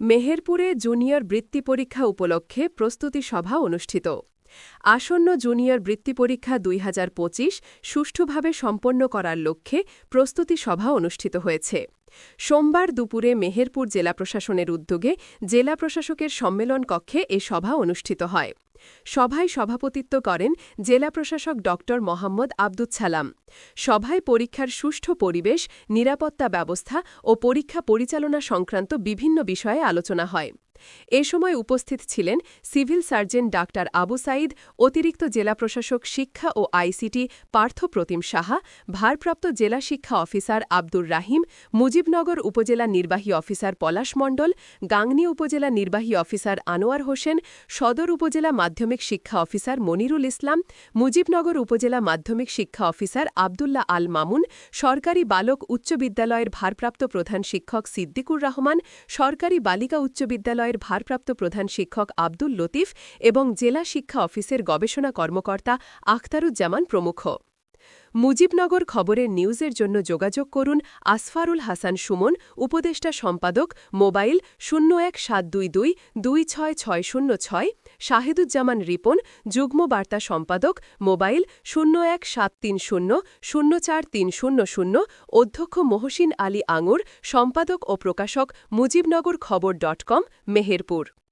মেহেরপুরে junior বৃত্তি পরীক্ষা উপলক্ষে প্রস্তুতি সভা অনুষ্ঠিত। আসন্ন জুনিয়র বৃত্তি পরীক্ষা দুই হাজার পঁচিশ সুষ্ঠুভাবে সম্পন্ন করার লক্ষ্যে প্রস্তুতি সভা অনুষ্ঠিত হয়েছে। সোমবার দুপুরে মেহেরপুর জেলা প্রশাসনের উদ্যোগে জেলা প্রশাসকের সম্মেলন কক্ষে এ সভা অনুষ্ঠিত হয়। সভায় সভাপতিত্ব করেন জেলা প্রশাসক ড মোহাম্মদ আব্দুল সভায় পরীক্ষার সুষ্ঠু পরিবেশ, নিরাপত্তা ব্যবস্থা ও পরীক্ষা পরিচালনা সংক্রান্ত বিভিন্ন বিষয়ে আলোচনা হয়। এ সময় উপস্থিত ছিলেন civil surgeon doctor Abu Saeed অতিরিক্ত জেলা প্রশাসক শিক্ষা ও আইসিটি পার্থ প্রতিম সাহা, ভারপ্রাপ্ত জেলা শিক্ষা অফিসার আব্দুর রাহিম, মুজিবনগর উপজেলা নির্বাহী অফিসার পলাশ মণ্ডল, গাংনী উপজেলা নির্বাহী অফিসার আনোয়ার হোসেন, সদর উপজেলা মাধ্যমিক শিক্ষা অফিসার মনিরুল ইসলাম, মুজিবনগর উপজেলা মাধ্যমিক শিক্ষা অফিসার আবদুল্লাহ আল মামুন, সরকারি বালক উচ্চ বিদ্যালয়ের ভারপ্রাপ্ত প্রধান শিক্ষক সিদ্দিকুর রহমান, সরকারি বালিকা উচ্চ বিদ্যালয় বিদ্যালয়ের ভারপ্রাপ্ত প্রধান শিক্ষক আব্দুল লতিফ এবং জেলা শিক্ষা অফিসের গবেষণা কর্মকর্তা আখতারুজ্জামান প্রমুখ। মুজিবনগর খবরের নিউজের জন্য যোগাযোগ করুন আসফারুল হাসান সুমন, উপদেষ্টা সম্পাদক, মোবাইল শূন্য এক সাত দুই দুই দুই ছয় ছয় শূন্য ছয়, শাহেদুজ্জামান রিপন, যুগ্ম বার্তা সম্পাদক, মোবাইল শূন্য এক সাত তিন শূন্য শূন্য চার তিন শূন্য শূন্য, অধ্যক্ষ মহসিন আলী আঙুর, সম্পাদক ও প্রকাশক মুজিবনগর খবর ডট কম, মেহেরপুর।